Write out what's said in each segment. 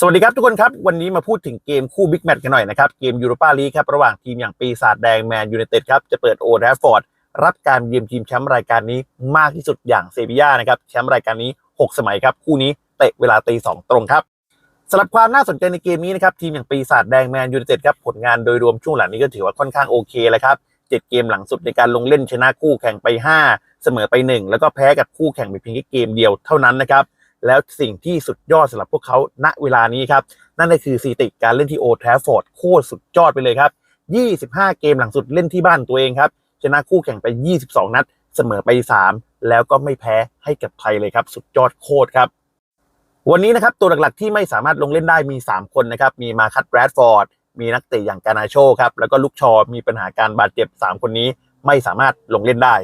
สวัสดีครับทุกคนครับ วันนี้มาพูดถึงเกมคู่บิ๊กแมตช์กันหน่อยนะครับเกมยูโรปาลีกครับระหว่างทีมอย่างปีศาจแดงแมนยูไนเต็ดครับจะเปิดโอแทฟฟอร์ดรับการเยือนทีมแชมป์รายการนี้มากที่สุดอย่างเซบีย่านะครับแชมป์รายการนี้ 6 สมัยครับ คู่นี้เตะเวลาตีสองตรงครับสำหรับความน่าสนใจในเกมนี้นะครับทีมอย่างปีศาจแดงแมนยูไนเต็ดครับผลงานโดยรวมช่วงหลังนี้ก็ถือว่าค่อนข้างโอเคแล้วครับเจ็ดเกมหลังสุดในการลงเล่นชนะคู่แข่งไป 5 เสมอไป 1 แล้วก็แพ้กับคู่แข่งไปเพียงแค่เกมเดียวเท่านั้นนะครับ แล้วสิ่งที่สุดยอดสำหรับพวกเขาณเวลานี้ครับ นั่นก็คือสถิติการเล่นที่โอทรฟอร์ดโคตรสุดยอดไปเลยครับ 25 เกมหลังสุดเล่นที่บ้านตัวเองครับ ชนะคู่แข่งไป 22 นัด เสมอไป 3 แล้วก็ไม่แพ้ให้กับใครเลยครับ สุดยอดโคตรครับ วันนี้นะครับตัวหลักๆที่ไม่สามารถลงเล่นได้มี 3 คนนะครับ มีมาคัตแบรดฟอร์ด มีนักเตะอย่างกานาโชครับ แล้วก็ลูกชอ มีปัญหาการบาดเจ็บ 3 คนนี้ไม่สามารถลงเล่นได้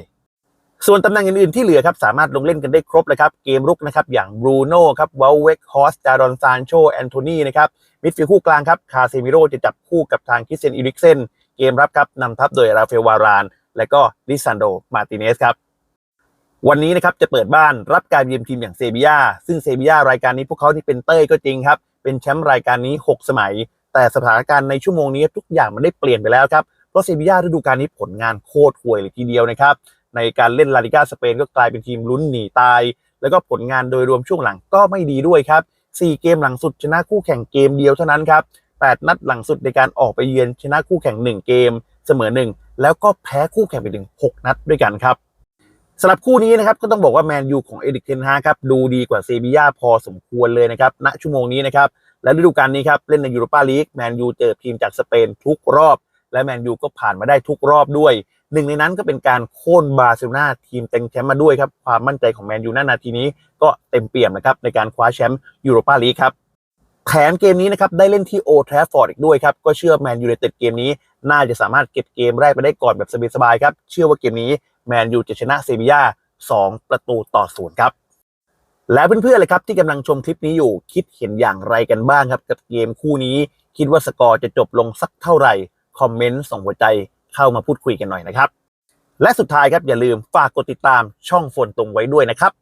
ส่วนตำแหน่งอื่นๆที่เหลือครับสามารถลงเล่นกันได้ครบเลยครับ เกมรุกนะครับอย่างบรูโน่ครับวอลเวกฮอสจารอนซานโชแอนโทนีนะครับมิดฟิลด์คู่กลางครับคาเซมิโรจะจับคู่กับทางคริสเตียนอีริกเซนเกมรับครับนำทัพโดยราเฟลวาราน และก็ลิซันโดมาติเนสครับวันนี้นะครับจะเปิดบ้านรับการเยือนทีมอย่างเซบียาซึ่งเซบียารายการนี้พวกเขาที่เป็นเต้ยก็จริงครับ เป็นแชมป์รายการนี้ 6 สมัย แต่สถานการณ์ในชั่วโมงนี้ทุกอย่างมันได้เปลี่ยนไปแล้วครับเพราะเซบียาฤดูกาลนี้ผลงานโคตรห่วยเลยทีเดียวนะครับ ในการเล่นลาลิกาสเปนก็กลายเป็นทีมลุ้นหนีตาย แล้วก็ผลงานโดยรวมช่วงหลังก็ไม่ดีด้วยครับ 4 เกมหลังสุดชนะคู่แข่งเกมเดียวเท่านั้นครับ 8 นัดหลังสุดในการออกไปเยือนชนะคู่แข่ง 1 เกมเสมอ 1 แล้วก็แพ้คู่แข่งไปถึง 6 นัดด้วยกันครับสำหรับคู่นี้นะครับก็ต้องบอกว่าแมนยูของเอริกเทนฮาครับดูดีกว่าเซบียาพอสมควรเลยนะครับณชั่วโมงนี้นะครับและฤดูกาลนี้ครับเล่นในยูโรปาลีกแมนยูเจอทีมจากสเปนทุกรอบ และแมนยูก็ผ่านมาได้ทุกรอบด้วย หนึ่งในนั้นก็เป็นการโค่นบาร์เซโลนาทีมเต็งแชมป์มาด้วยครับ ความมั่นใจของแมนยูณนาทีนี้ก็เต็มเปี่ยมนะครับในการคว้าแชมป์ยูโรปาลีกครับแถมเกมนี้นะครับได้เล่นที่โอทราฟฟอร์ดอีกด้วยครับก็เชื่อแมนยูในเต็ดเกมนี้ น่าจะสามารถเก็บเกมแรกไปได้ก่อนแบบสบายๆครับเชื่อว่าเกมนี้แมนยูจะชนะเซบีย่า2 ประตูต่อศูนย์ครับแล้วเพื่อนๆเลยครับที่กำลังชมคลิปนี้อยู่คิดเห็นอย่างไรกันบ้างครับ กับเกมคู่นี้ คิดว่าสกอร์จะจบลงสักเท่าไหร่ คอมเมนต์ส่งหัวใจเข้ามาพูดคุยกันหน่อยนะครับ และสุดท้ายครับอย่าลืมฝากกดติดตามช่องฝนตรงไว้ด้วยนะครับ